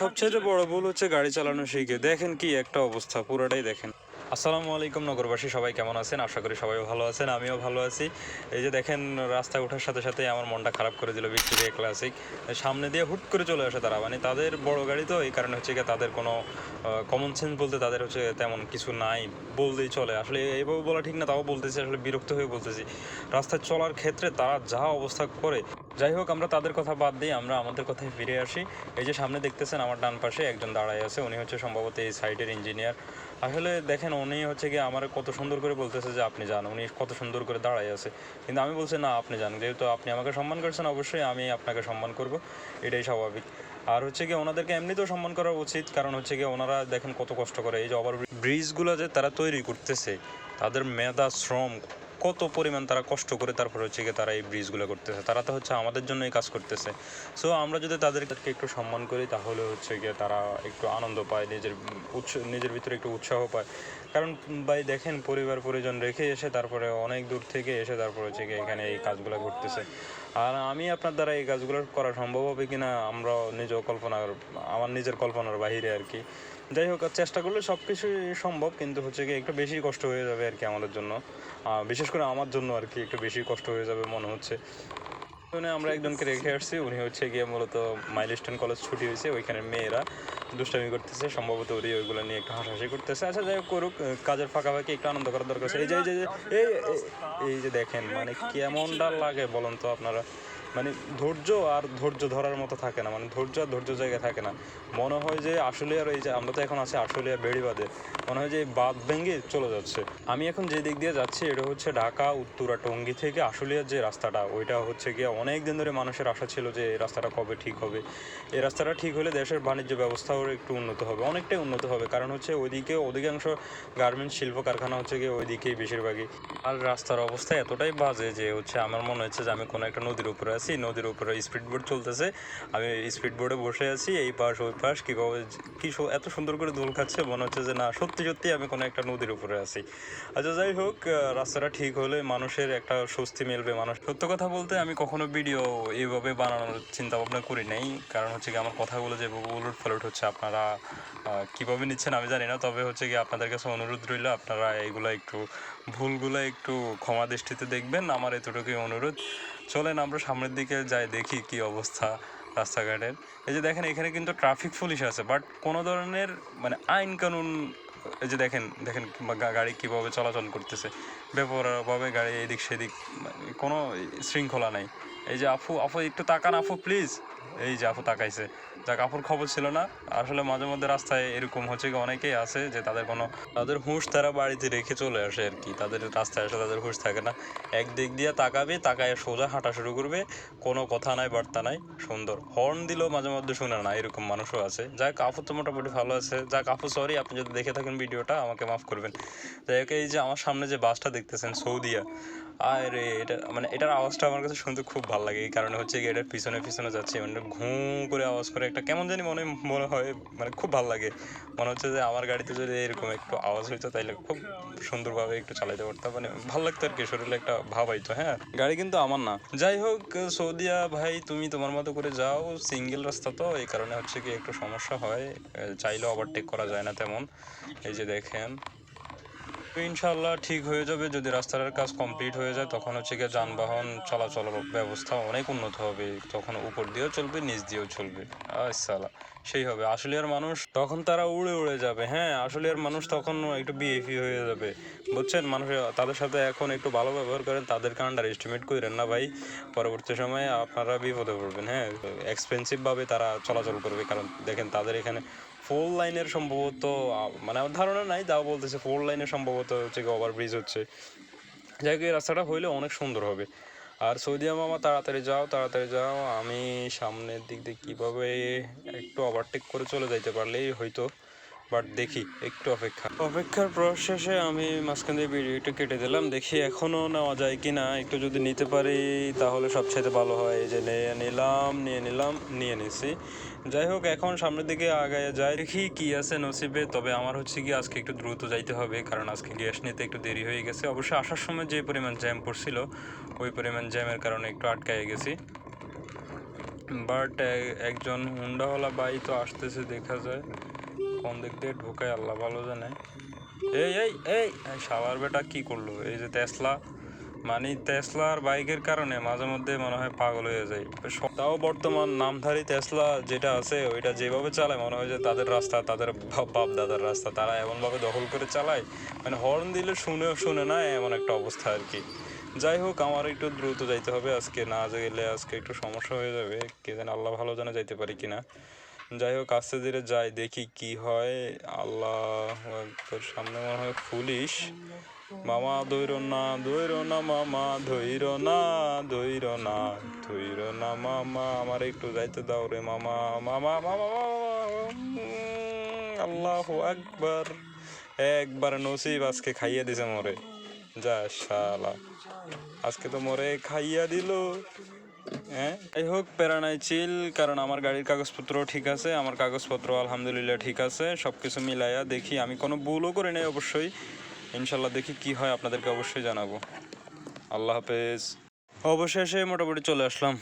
সবচেয়ে বড় ভুল হচ্ছে গাড়ি চালানো শিখে। দেখেন কি একটা অবস্থা পুরাটাই দেখেন। আসসালামু আলাইকুম, নগরবাসী সবাই কেমন আছেন? আশা করি সবাই ভালো আছেন, আমিও ভালো আছি। এই যে দেখেন, রাস্তায় ওঠার সাথে সাথে আমার মনটা খারাপ করে দিল ভিক্টোরিয়া ক্লাসিক সামনে দিয়ে হুট করে চলে আসে তারা। মানে তাদের বড় গাড়ি তো, এই কারণে হচ্ছে গিয়ে তাদের কোনো কমন সেন্স বলতে তাদের হচ্ছে তেমন কিছু নাই বলতেই চলে। আসলে এইভাবে বলা ঠিক না, তাও বলতেছি, আসলে বিরক্ত হয়ে বলতেছি। রাস্তায় চলার ক্ষেত্রে তারা যা অবস্থা করে, যাই হোক, আমরা তাদের কথা বাদ দিই আমরা আমাদের কথায় ফিরে আসি। এই যে সামনে দেখতেছেন, আমার ডান পাশে একজন দাঁড়ায় আছে, উনি হচ্ছে সম্ভবত এই সাইডের ইঞ্জিনিয়ার আসলে দেখেন, উনি হচ্ছে কি আমার কত সুন্দর করে বলতেছে যে, আপনি যান। উনি কত সুন্দর করে দাঁড়ায় আছে। কিন্তু আমি বলছি, না, আপনি যান। যেহেতু আপনি আমাকে সম্মান করছেন, অবশ্যই আমি আপনাকে সম্মান করব। এটাই স্বাভাবিক। আর হচ্ছে কি ওনাদেরকে এমনিতেও সম্মান করা উচিত, কারণ হচ্ছে কি ওনারা দেখেন কত কষ্ট করে এই যে ওভার ব্রিজগুলো যে তারা তৈরি করতেছে, তাদের মেধা, শ্রম কত পরিমাণ তারা কষ্ট করে তারপর হচ্ছে গিয়ে তারা এই ব্রিজগুলো করতেছে। তারা তো হচ্ছে আমাদের জন্যই কাজ করতেছে। সো আমরা যদি তাদেরকে একটু সম্মান করি, তাহলে হচ্ছে গিয়ে তারা একটু আনন্দ পায়, নিজের উৎস, নিজের ভিতরে একটু উৎসাহ পায়। কারণ ভাই, দেখেন পরিবার, পরিজন রেখে এসে তারপরে অনেক দূর থেকে এসে তারপর হচ্ছে গিয়ে এখানে এই কাজগুলো করতেছে আর আমি আপনার দ্বারা এই কাজগুলো করা সম্ভব হবে কিনা আমরা নিজ কল্পনার আমার নিজের কল্পনার বাহিরে আর কি। যাই হোক চেষ্টা করলে সব কিছুই সম্ভব, কিন্তু হচ্ছে কি একটু বেশি কষ্ট হয়ে যাবে আর কি আমাদের জন্য। বিশেষ করে আমার জন্য আর কি একটু বেশি কষ্ট হয়ে যাবে মনে হচ্ছে। ওখানে আমরা একজনকে রেখে আসছি, উনি হচ্ছে গিয়ে মূলত মাইলস্টোন কলেজ ছুটি হয়েছে ওইখানে মেয়েরা দুষ্টামি করতেছে, সম্ভবত ওরই ওইগুলো নিয়ে একটু হাসাহাসি করতেছে। আচ্ছা যাই হোক করুক কাজের ফাঁকাফাঁকি একটু আনন্দ করার দরকার এই যে এই যে এই যে দেখেন মানে কেমনটা লাগে বলুন তো আপনারা? মানে ধৈর্য আর ধৈর্য ধরার মতো থাকে না মানে ধৈর্য আর ধৈর্য জায়গায় থাকে না। মনে হয় যে আসলে আর এই যে, আমরা তো এখন আছি আর বেড়িবাদে মনে হয় যে বাঁধ ভেঙে চলে যাচ্ছে। আমি এখন যে দিক দিয়ে যাচ্ছি, এটা হচ্ছে ঢাকা, উত্তরা, টঙ্গি থেকে আশুলিয়ার যে রাস্তাটা, ওইটা হচ্ছে গিয়ে অনেক দিন ধরে মানুষের আশা ছিল যে এই রাস্তাটা কবে ঠিক হবে। এই রাস্তাটা ঠিক হলে দেশের বাণিজ্য ব্যবস্থাও একটু উন্নত হবে, অনেকটাই উন্নত হবে। কারণ হচ্ছে ওইদিকে অধিকাংশ গার্মেন্টস শিল্প কারখানা হচ্ছে গিয়ে ওইদিকেই বেশিরভাগই। আর রাস্তার অবস্থা এতটাই বাজে যে হচ্ছে আমার মনে হচ্ছে যে আমি কোনো একটা নদীর উপরে আছি, নদীর উপরে স্পিড বোট চলতেছে। আমি স্পিড বোটে বসে আছি, এই পাশ, ওই পাশ কীভাবে কি এত সুন্দর করে দোল খাচ্ছে, মনে হচ্ছে যে না, সত্যি সত্যি আমি কোনো একটা নদীর উপরে আছি। আচ্ছা যাই হোক রাস্তাটা ঠিক হলে মানুষের একটা স্বস্তি মিলবে, মানুষ সত্য কথা বলতে আমি কখনো ভিডিও এইভাবে বানানোর চিন্তা ভাবনা করি নাই, কারণ হচ্ছে কি আমার কথাগুলো যে উলট ফালট হচ্ছে আপনারা কীভাবে নিচ্ছেন আমি জানি না, তবে হচ্ছে কি আপনাদের কাছে অনুরোধ রইল, আপনারা এইগুলো একটু, ভুলগুলো একটু ক্ষমা দৃষ্টিতে দেখবেন, আমার এতটুকুই অনুরোধ। চলেন আমরা সামনের দিকে যাই, দেখি কি অবস্থা রাস্তাঘাটের। এই যে দেখেন, এখানে কিন্তু ট্রাফিক পুলিশ আছে বাট কোনো ধরনের মানে আইন কানুন, এই যে দেখেন দেখেন গাড়ি কীভাবে চলাচল করতেছে বেপরোয়াভাবে গাড়ি এদিক সেদিক মানে কোনো শৃঙ্খলা নাই। এই যে আপু আপু একটু তাকান, আপু প্লিজ এই যে আপু তাকাইছে। যাক, আপুর খবর ছিল না। আসলে মাঝে মধ্যে রাস্তায় এরকম হচ্ছে অনেকেই আছে যে তাদের কোনো তাদের হুঁশ তারা বাড়িতে রেখে চলে আসে আর কি। তাদের রাস্তায় আসে, তাদের হুঁশ থাকে না। একদিক দিয়ে তাকাবে, তাকায় সোজা হাঁটা শুরু করবে। কোনো কথা নাই, বার্তা নাই, সুন্দর। হর্ন দিলেও মাঝে মধ্যে শুনে না, এরকম মানুষও আছে। যাক, আপু তো মোটামুটি ভালো আছে। যাক, আপু সরি আপনি যদি দেখে থাকেন ভিডিওটা, আমাকে মাফ করবেন। যাই হোক, এই যে আমার সামনে যে বাসটা দেখতেছেন, সৌদিয়া। আরে, এটা মানে এটার আওয়াজটা আমার কাছে শুনতে খুব ভালো লাগে। এই কারণে হচ্ছে এটার পিছনে পিছনে যাচ্ছে। মানে ঘুঁ করে আওয়াজ করে একটা কেমন জানি মনে মনে হয় মানে খুব ভালো লাগে। মনে হচ্ছে যে আমার গাড়িতে যদি এরকম একটু আওয়াজ হইতো তাইলে খুব সুন্দরভাবে একটু চালাইতে পারতাম। মানে ভালো লাগতো আর কি শরীরে একটা ভাব আইতো হ্যাঁ। গাড়ি কিন্তু আমার না। যাই হোক সৌদিয়া ভাই তুমি তোমার মতো করে যাও। সিঙ্গেল রাস্তা তো এই কারণে হচ্ছে কি একটু সমস্যা হয়। চাইলেও ওভারটেক করা যায় না তেমন। এই যে দেখেন ইনশাল্লাহ ঠিক হয়ে যাবে। যদি রাস্তার কাজ কমপ্লিট হয়ে যায়, তখন হচ্ছে গিয়ে যানবাহন চলাচল ব্যবস্থা অনেক উন্নত হবে। তখন উপর দিয়েও চলবে, নিচ দিয়েও চলবে। আসালা সেই হবে। আসলিয়ার মানুষ তখন তারা উড়ে উড়ে যাবে। হ্যাঁ আসলিয়ার মানুষ তখন একটু বিএফি হয়ে যাবে। বুঝছেন? মানুষ তাদের সাথে এখন একটু ভালো ব্যবহার করেন তাদেরকে আন্ডার এস্টিমেট করেন না ভাই। পরবর্তী সময়ে আপনারা বিপদে পড়বেন। হ্যাঁ এক্সপেন্সিভভাবে তারা চলাচল করবে। কারণ দেখেন, তাদের এখানে ফোর লাইনের সম্ভবত মানে আমার ধারণা নাই, তাও বলতেছে ফোর লাইনের সম্ভবত হচ্ছে ওভার ব্রিজ হচ্ছে। যাই হোক, এই রাস্তাটা হইলে অনেক সুন্দর হবে। আর সৌদি মামা, তাড়াতাড়ি যাও তাড়াতাড়ি যাও, আমি সামনের দিক দিয়ে কীভাবে একটু ওভারটেক করে চলে যাইতে পারলেই হয়তো বাট দেখি, একটু অপেক্ষা। অপেক্ষার প্রসেসে আমি মাঝখান দিয়ে ভিডিওটা কেটে দিলাম, দেখি এখনও নেওয়া যায় কি না একটু যদি নিতে পারি, তাহলে সবচেয়ে ভালো হয়। যে নিয়ে নিলাম নিয়ে নিলাম, নিয়ে নিছি। যাই হোক, এখন সামনের দিকে আগায় যাই। দেখি কি আছে নসিবে, তবে আমার হচ্ছে কি আজকে একটু দ্রুত যাইতে হবে, কারণ আজকে গ্যাস নিতে একটু দেরি হয়ে গেছে। অবশ্যই আসার সময় যে পরিমাণ জ্যাম পড়ছিল, ওই পরিমাণ জ্যামের কারণে একটু আটকায় গেছি। বাট একজন হুন্ডাওয়ালা বাই তো আসতেছে, দেখা যায়। কোন দিক দিয়ে ঢোকায় আল্লাহ ভালো জানে। এই এই এই শালার বেটা কি করল? এই যে তেসলা মানে তেসলার বাইকের কারণে মাঝে মধ্যে মনে হয় পাগল হয়ে যায়। তাও বর্তমান নামধারী তেসলা যেটা আছে, ওইটা যেভাবে চালায়, মনে হয় যে তাদের রাস্তা, তাদের বাপ দাদার রাস্তা, তারা এমনভাবে দখল করে চালায় মানে হর্ন দিলে শুনেও শুনে না, এমন একটা অবস্থা আর কি। যাই হোক, আমার একটু দ্রুত যাইতে হবে, আজকে না গেলে আজকে একটু সমস্যা হয়ে যাবে, কে জানে আল্লাহ ভালো জানে যাইতে পারি কিনা। যাই হোক, আস্তে ধীরে যাই, দেখি কি হয়। আল্লাহ তোর সামনে মনে হয় পুলিশ। মামা ধৈর না ধৈর না মামা ধৈর না ধৈর না ধৈর না মামা, আমার একটু যাইতে দাও রে মামা মামা মামা আল্লাহ একবার একবার নসিব আজকে খাইয়ে দিছে মরে। যা শালা। আজকে তো মরে খাইয়া দিল। হ্যাঁ? যাই হোক, প্যারা নাই, চিল, কারণ আমার গাড়ির কাগজপত্র ঠিক আছে, আমার কাগজপত্র আলহামদুলিল্লাহ ঠিক আছে সব কিছু মিলাইয়া দেখি, আমি কোনো ভুলও করি নাই অবশ্যই। ইনশাল্লাহ দেখি কি হয়, আপনাদেরকে অবশ্যই জানাব। আল্লাহ হাফেজ। অবশেষে মোটামুটি চলে আসলাম।